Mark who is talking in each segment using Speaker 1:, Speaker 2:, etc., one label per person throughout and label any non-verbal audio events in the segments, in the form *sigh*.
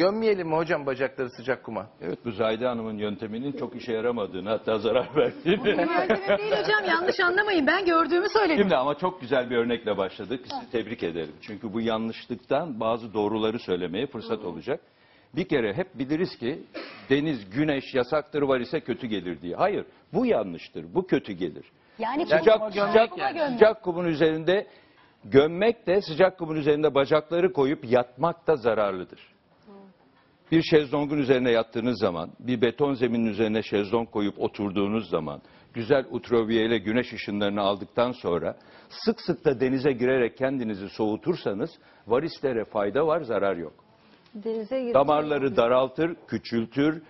Speaker 1: Gömmeyelim mi hocam bacakları sıcak kuma?
Speaker 2: Evet bu Zahide Hanım'ın yönteminin çok işe yaramadığını hatta zarar *laughs* verdiğini.
Speaker 3: Bu yöntemi değil hocam yanlış anlamayın. Ben gördüğümü söyledim.
Speaker 2: Şimdi ama çok güzel bir örnekle başladık. Sizi tebrik ederim. Çünkü bu yanlışlıktan bazı doğruları söylemeye fırsat olacak. Bir kere hep biliriz ki deniz, güneş yasaktır var ise kötü gelir diye. Hayır bu yanlıştır. Bu kötü gelir.
Speaker 3: Yani
Speaker 2: Sıcak,
Speaker 3: kuma
Speaker 2: sıcak, sıcak kumun üzerinde gömmek de sıcak kumun üzerinde bacakları koyup yatmak da zararlıdır. Bir şezlongun üzerine yattığınız zaman, bir beton zeminin üzerine şezlong koyup oturduğunuz zaman, güzel ultraviye ile güneş ışınlarını aldıktan sonra sık sık da denize girerek kendinizi soğutursanız varislere fayda var, zarar yok.
Speaker 4: Denize girip
Speaker 2: Damarları daraltır, küçültür,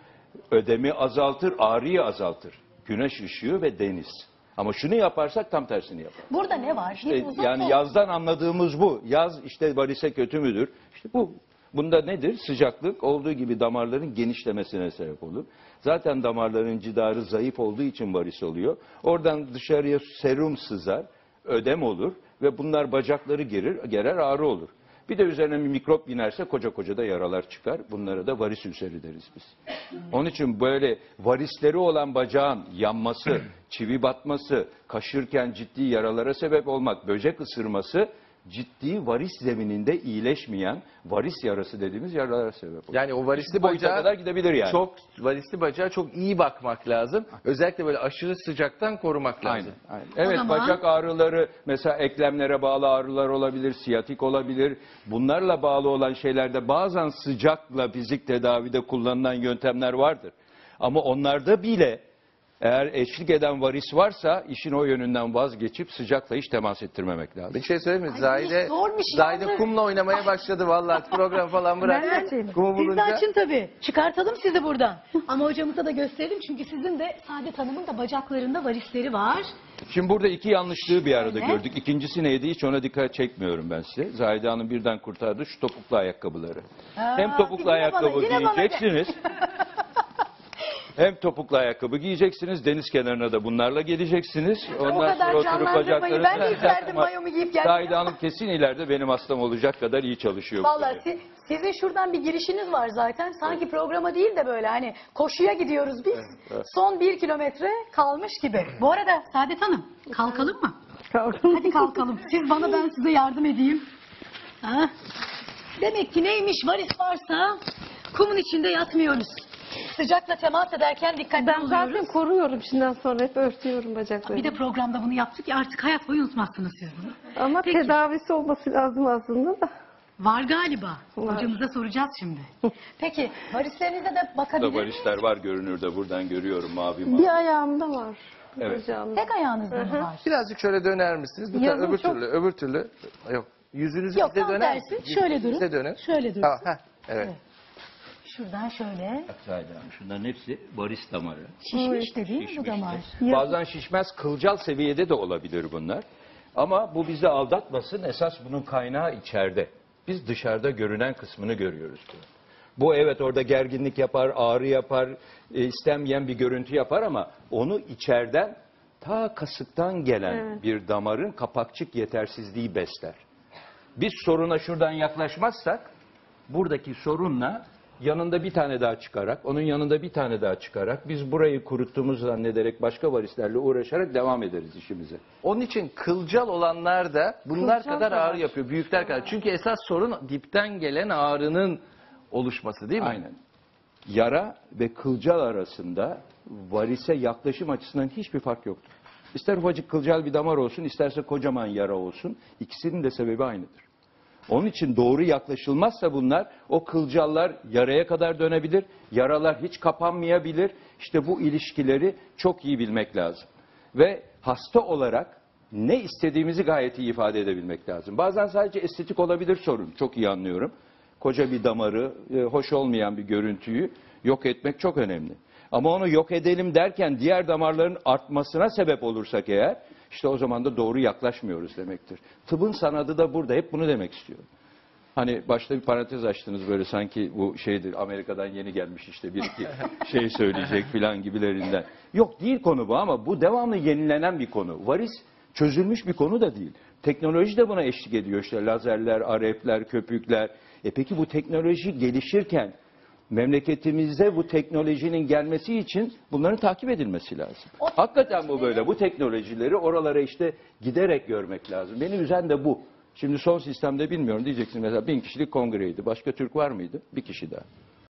Speaker 2: ödemi azaltır, ağrıyı azaltır. Güneş ışığı ve deniz. Ama şunu yaparsak tam tersini yapar.
Speaker 3: Burada ne var? Bir
Speaker 2: yani yazdan anladığımız bu. Yaz işte varise kötü müdür? İşte bu. Bunda nedir? Sıcaklık olduğu gibi damarların genişlemesine sebep olur. Zaten damarların cidarı zayıf olduğu için varis oluyor. Oradan dışarıya serum sızar, ödem olur ve bunlar bacakları gerir, gerer ağrı olur. Bir de üzerine bir mikrop binerse koca koca da yaralar çıkar. Bunlara da varis ülseri deriz biz. Onun için böyle varisleri olan bacağın yanması, çivi batması, kaşırken ciddi yaralara sebep olmak, böcek ısırması ciddi varis zemininde iyileşmeyen varis yarası dediğimiz yaralara sebep olur.
Speaker 1: Yani o varisli bacağa
Speaker 2: kadar gidebilir yani.
Speaker 1: Çok varisli bacağa çok iyi bakmak lazım. Özellikle böyle aşırı sıcaktan korumak lazım.
Speaker 2: Aynen, aynen. Evet
Speaker 3: zaman-
Speaker 2: bacak ağrıları mesela eklemlere bağlı ağrılar olabilir, siyatik olabilir. Bunlarla bağlı olan şeylerde bazen sıcakla fizik tedavide kullanılan yöntemler vardır. Ama onlarda bile eğer eşlik eden varis varsa işin o yönünden vazgeçip sıcakla hiç temas ettirmemek lazım.
Speaker 1: Bir şey söyleyeyim mi?
Speaker 3: Ay,
Speaker 1: Zahide,
Speaker 3: zormuş
Speaker 1: Zahide
Speaker 3: yalnız.
Speaker 1: kumla oynamaya başladı vallahi. Program falan bıraktı.
Speaker 4: açayım.
Speaker 1: Kumu
Speaker 3: Siz de
Speaker 1: bulunca.
Speaker 3: açın tabii. Çıkartalım sizi buradan. Ama hocamıza da gösterelim çünkü sizin de Saadet Hanım'ın da bacaklarında varisleri var.
Speaker 2: Şimdi burada iki yanlışlığı bir arada
Speaker 3: Öyle.
Speaker 2: gördük. İkincisi neydi hiç ona dikkat çekmiyorum ben size. Zahide Hanım birden kurtardı şu topuklu ayakkabıları.
Speaker 3: Aa,
Speaker 2: Hem topuklu
Speaker 3: yine
Speaker 2: ayakkabı
Speaker 3: yine bana
Speaker 2: giyeceksiniz. *laughs* hem topuklu ayakkabı giyeceksiniz. Deniz kenarına da bunlarla geleceksiniz. Ondan
Speaker 3: kadar
Speaker 2: sonra oturup
Speaker 3: canlandırmayı
Speaker 2: bacaklarınızı...
Speaker 3: ben de isterdim *laughs* mayomu giyip gelmek.
Speaker 2: Zahide Hanım kesin ileride benim hastam olacak kadar iyi çalışıyor. bu
Speaker 3: Vallahi
Speaker 2: konuda.
Speaker 3: si- sizin şuradan bir girişiniz var zaten. Sanki programa değil de böyle hani koşuya gidiyoruz biz. Son bir kilometre kalmış gibi. Bu arada Saadet Hanım kalkalım mı? Hadi kalkalım. Siz bana ben size yardım edeyim. Ha? Demek ki neymiş varis varsa kumun içinde yatmıyoruz. Sıcakla temas ederken dikkatli
Speaker 4: Ben
Speaker 3: oluyoruz.
Speaker 4: zaten koruyorum şimdiden sonra hep örtüyorum bacaklarımı.
Speaker 3: Bir de programda bunu yaptık ya artık hayat boyu unutmazsınız siz bunu.
Speaker 4: Ama
Speaker 3: Peki.
Speaker 4: tedavisi olması lazım aslında da.
Speaker 3: Var galiba.
Speaker 4: Var.
Speaker 3: Hocamıza soracağız şimdi. Peki varislerinize de
Speaker 2: Burada
Speaker 3: bakabilir miyiz?
Speaker 2: varisler var görünürde buradan görüyorum mavi mavi.
Speaker 4: Bir ayağımda var.
Speaker 2: Evet.
Speaker 4: Bacağımda.
Speaker 3: Tek ayağınızda mı var?
Speaker 1: Birazcık şöyle döner misiniz? Bir
Speaker 4: Yazın
Speaker 1: öbür
Speaker 4: çok-
Speaker 1: türlü, öbür türlü. Yok. Yüzünüzü
Speaker 3: Yok
Speaker 1: bize
Speaker 3: tam
Speaker 1: döner
Speaker 3: tersi.
Speaker 1: misiniz?
Speaker 3: Şöyle durun.
Speaker 1: Bize dönün.
Speaker 3: Şöyle durun.
Speaker 1: Tamam, heh, evet.
Speaker 3: Şuradan şöyle.
Speaker 2: Hanım şunların hepsi varis damarı.
Speaker 3: Şişmiş de değil mi bu damar?
Speaker 2: Bazen şişmez kılcal seviyede de olabilir bunlar. Ama bu bizi aldatmasın. Esas bunun kaynağı içeride. Biz dışarıda görünen kısmını görüyoruz. bunun. Bu evet orada gerginlik yapar, ağrı yapar, e, istenmeyen bir görüntü yapar ama onu içeriden ta kasıktan gelen
Speaker 4: Evet.
Speaker 2: bir damarın kapakçık yetersizliği besler. Biz soruna şuradan yaklaşmazsak buradaki sorunla yanında bir tane daha çıkarak, onun yanında bir tane daha çıkarak, biz burayı kuruttuğumuzu zannederek başka varislerle uğraşarak devam ederiz işimize.
Speaker 1: Onun için kılcal olanlar da bunlar
Speaker 4: Kılcal
Speaker 1: kadar
Speaker 4: var.
Speaker 1: ağrı yapıyor. Büyükler kadar. Çünkü esas sorun dipten gelen ağrının oluşması değil mi?
Speaker 2: Aynen. Yara ve kılcal arasında varise yaklaşım açısından hiçbir fark yoktur. İster ufacık kılcal bir damar olsun, isterse kocaman yara olsun, ikisinin de sebebi aynıdır. Onun için doğru yaklaşılmazsa bunlar, o kılcallar yaraya kadar dönebilir, yaralar hiç kapanmayabilir. İşte bu ilişkileri çok iyi bilmek lazım. Ve hasta olarak ne istediğimizi gayet iyi ifade edebilmek lazım. Bazen sadece estetik olabilir sorun, çok iyi anlıyorum. Koca bir damarı, e, hoş olmayan bir görüntüyü yok etmek çok önemli. Ama onu yok edelim derken diğer damarların artmasına sebep olursak eğer, işte o zaman da doğru yaklaşmıyoruz demektir. Tıbbın sanadı da burada, hep bunu demek istiyorum. Hani başta bir parantez açtınız böyle sanki bu şeydir Amerika'dan yeni gelmiş işte bir iki *laughs* şey söyleyecek filan gibilerinden. Yok değil konu bu ama bu devamlı yenilenen bir konu. Varis çözülmüş bir konu da değil. Teknoloji de buna eşlik ediyor işte lazerler, arepler, köpükler. E peki bu teknoloji gelişirken memleketimize bu teknolojinin gelmesi için bunların takip edilmesi lazım.
Speaker 3: O
Speaker 2: Hakikaten bu böyle. Bu teknolojileri oralara işte giderek görmek lazım. Beni üzen de bu. Şimdi son sistemde bilmiyorum diyeceksin mesela bin kişilik kongreydi. Başka Türk var mıydı? Bir kişi daha.